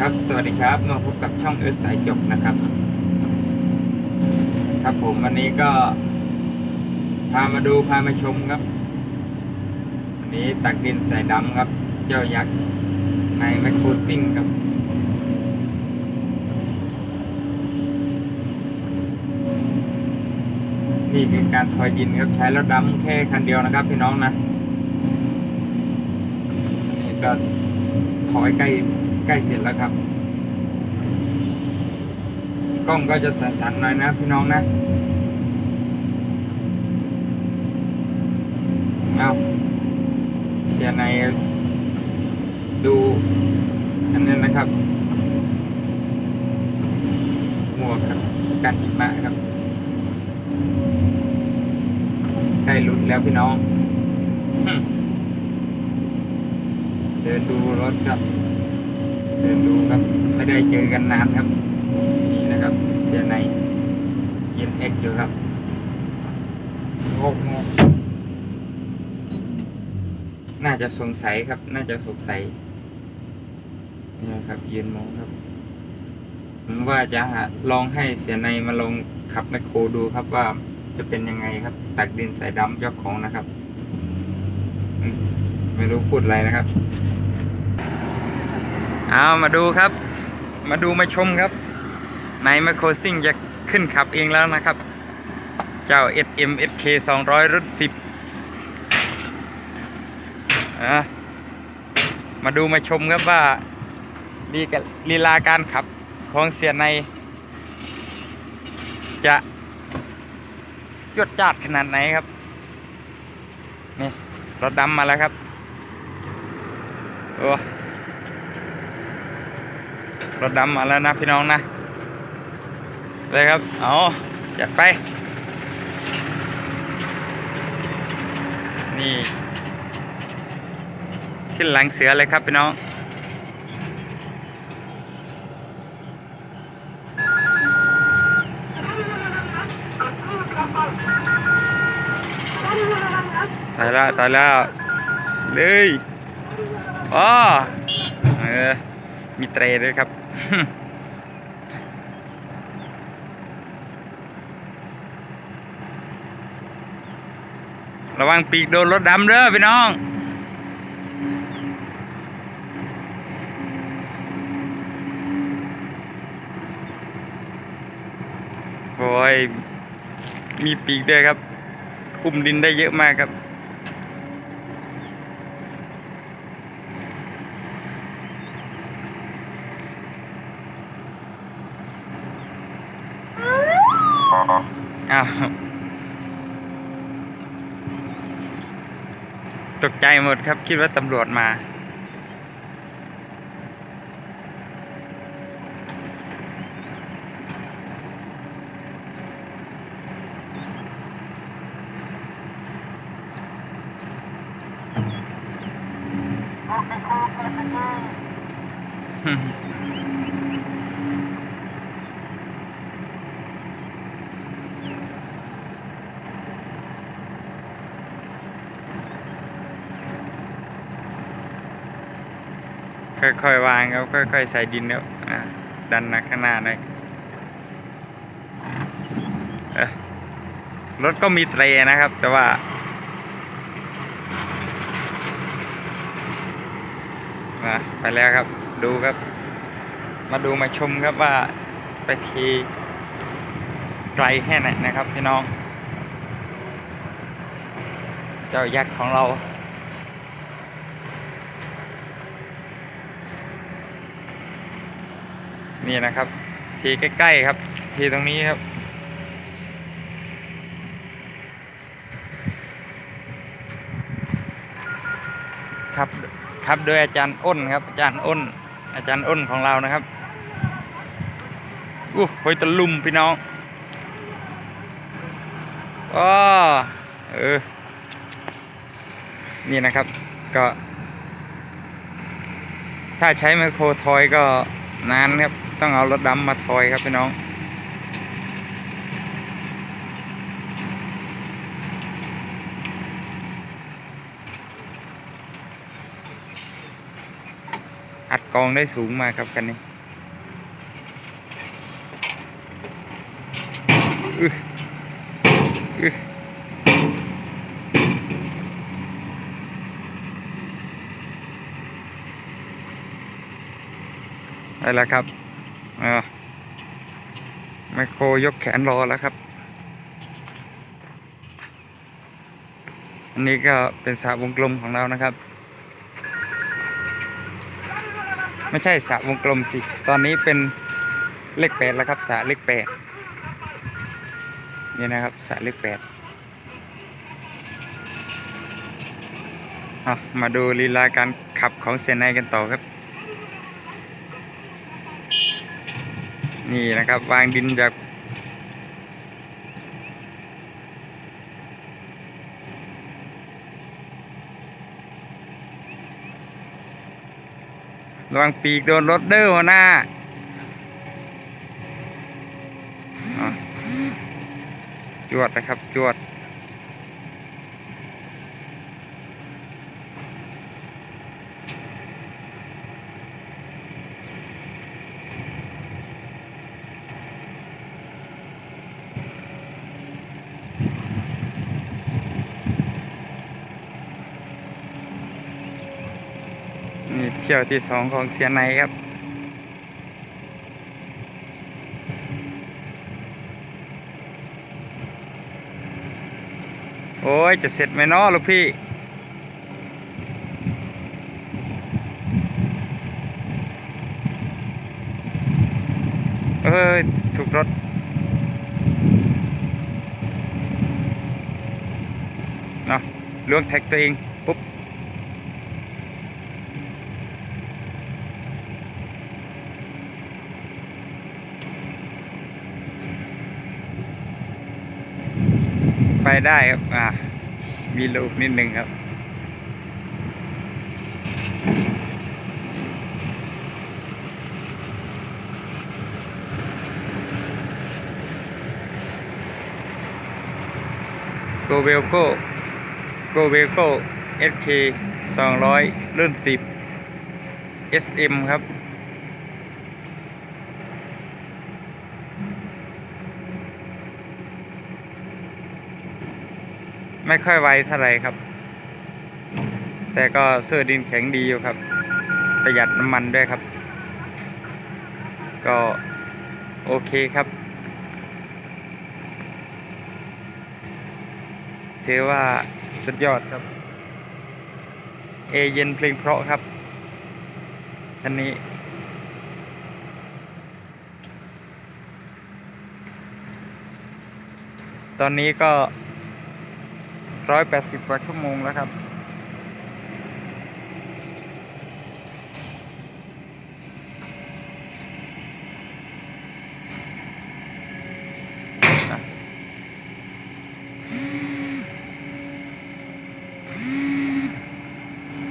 ครับ สวัสดีครับมาพบกับช่องเอิร์ธสายจบนะครับ ครับผมวันนี้ก็ พามาดูพามาชมครับ วันนี้ตักดินใส่ดำครับ เจ้ายักษ์ในไมคโครซิ่งครับ นี่คือการทอยดินครับใช้รถดำแค่คันเดียวนะครับพี่น้องนะนี่ก็ ถอยใกล้ใกล้เสร็จแล้วครับ กล้องก็จะสั่นๆหน่อยนะพี่น้องนะเอาเสียในดูอันนี้นะครับ หมวกครับกันหิมะครับใกล้ลุดแล้วพี่น้อง เดินดูรถครับ เดินดูครับ ไม่ได้เจอกันนานครับ นี่นะครับ เสียในเย็นเอ็กอยู่ครับโงกงกน่าจะสงสัยครับ น่าจะสงสัยนี่ครับ ยืนมองครับผมว่าจะลองให้เสียในมาลองขับแมคโครดูครับว่าจะเป็นยังไงครับ ตักดินใส่ดำเจ้าของนะครับ ไม่รู้พูดอะไรนะครับ เอามาดูครับ มาดูมาชมครับในไมาโคซิ่งจะขึ้นขับเองแล้วนะครับ เจ้า SM SK 200 รุ่น 10อะมาดูมาชมครับว่าลีกลีลาการขับของเสียใน จะจวดจาดขนาดไหนครับ นี่รถดำมาแล้วครับ โอ้รถดำมาแล้วนะพี่น้องนะเลยครับ เอาจัดไป นี่ ขึ้นหลังเสือเลยครับพี่น้องตายแล้วตายแล้วเลย อ๋อเออ มีเตรด้วยครับ ระวังปีกโดนรถดำเด้อพี่น้องโอ้ยมีปีกด้วยครับ คุมดินได้เยอะมากครับ อ้าวตกใจหมดครับ คิดว่าตำรวจมา ค่อยๆวางครับค่อยๆใส่ดินครับอะดันมาข้างหน้าหน่อยเอ้อรถก็มีเตรนะครับ แต่ว่ามาไปแล้วครับดูครับ มาดูมาชมครับว่าไปทีไกลแค่ไหนนะครับพี่น้อง เจ้ายักษ์ของเรา นี่นะครับ ทีใกล้ๆครับ ทีตรงนี้ครับ ครับครับโดยอาจารย์อ้นครับ อาจารย์อ้น อาจารย์อ้นของเรานะครับอู้หอยตะลุมพี่น้องอ๋อเออ นี่นะครับก็ ถ้าใช้ไมโครทอยก็ นานครับ ต้องเอารถดำมาทอยครับพี่น้อง อัดกองได้สูงมากครับคันนี้อึอึ ได้แล้วครับอ่าไมโครยกแขนรอแล้วครับ อันนี้ก็เป็นสระวงกลมของเรานะครับ ไม่ใช่สระวงกลมสิ ตอนนี้เป็นเลขแปดแล้วครับสระเลขแปดนี่นะครับสระเลขแปดมาดูลีลาการขับของเซนไนกันต่อครับ นี่นะครับ วางดินจากระวังปีกโดนรถเด้อหัวหน้าจวดนะครับจวด นี่ เที่ยวที่สองของเสียในครับ โอ้ย จะเสร็จไหมนาะลูกพี่ เอ้ย ถูกรถเนาะล้วงแท็กตัวเอง ปุ๊บ ไปได้ครับ อ่า มีลูกนิดนึงครับ โกเวลโก้ โกเวลโก้ SK 200 รุ่น 10 SM ครับ ไม่ค่อยไวเท่าไรครับ แต่ก็เสื้อดินแข็งดีอยู่ครับ ประหยัดน้ำมันด้วยครับ ก็โอเคครับถือว่าสุดยอดครับ เอเย็นเพลงเพราะครับอันนี้ ตอนนี้ก็ ร้อยแปดสิบกว่าชั่วโมงแล้วครับ